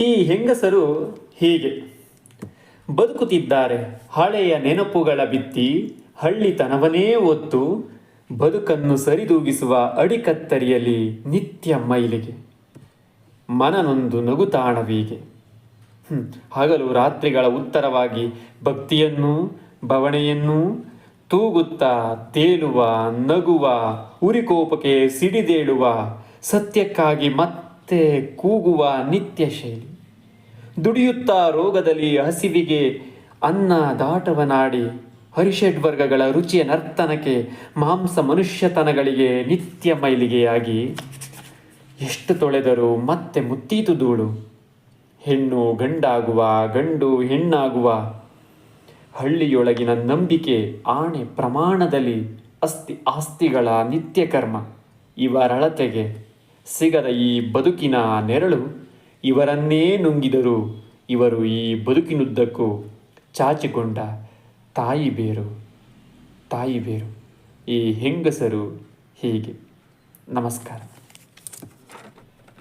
ಈ ಹೆಂಗಸರು ಹೀಗೆ. ಬದುಕುತ್ತಿದ್ದಾರೆ. ಹಳೆಯ ನೆನಪುಗಳ ಬಿತ್ತಿ ಹಳ್ಳಿತನವನೇ ಒತ್ತು ಬದುಕನ್ನು ಸರಿದೂಗಿಸುವ ಅಡಿಕತ್ತರಿಯಲ್ಲಿ ನಿತ್ಯ ಮೈಲಿಗೆ. ಮನನೊಂದು ನಗುತಾಣವೀಗೆ. ಹಗಲು ರಾತ್ರಿಗಳ ಉತ್ತರವಾಗಿ ಭಕ್ತಿಯನ್ನು ಬವಣೆಯನ್ನೂ ತೂಗುತ್ತಾ ತೇಲುವ, ನಗುವ, ಉರಿಕೋಪಕ್ಕೆ ಸಿಡಿದೇಳುವ ಸತ್ಯಕ್ಕಾಗಿ ಮತ್ತೆ ಕೂಗುವ ನಿತ್ಯ ಶೈಲಿ. ದುಡಿಯುತ್ತಾ ರೋಗದಲ್ಲಿ ಹಸಿವಿಗೆ ಅನ್ನ ದಾಟವನಾಡಿ ಹರಿಷಡ್ವರ್ಗಗಳ ರುಚಿಯ ನರ್ತನಕ್ಕೆ ಮಾಂಸ ಮನುಷ್ಯತನಗಳಿಗೆ ನಿತ್ಯ ಮೈಲಿಗೆಯಾಗಿ. ಎಷ್ಟು ತೊಳೆದರೂ ಮತ್ತೆ ಮುತ್ತೀತು ಧೂಳು. ಹೆಣ್ಣು ಗಂಡಾಗುವ, ಗಂಡು ಹೆಣ್ಣಾಗುವ. ಹಳ್ಳಿಯೊಳಗಿನ ನಂಬಿಕೆ ಆಣೆ ಪ್ರಮಾಣದಲ್ಲಿ ಅಸ್ತಿ ಆಸ್ತಿಗಳ ನಿತ್ಯ ಕರ್ಮ. ಇವರಳತೆಗೆ ಸಿಗದ ಈ ಬದುಕಿನ ನೆರಳು ಇವರನ್ನೇ ನುಂಗಿದರು. ಇವರು ಈ ಬದುಕಿನುದ್ದಕ್ಕೂ ಚಾಚಿಕೊಂಡ ತಾಯಿ ಬೇರು ತಾಯಿ ಬೇರು. ಈ ಹೆಂಗಸರು ಹೀಗೆ. ನಮಸ್ಕಾರ.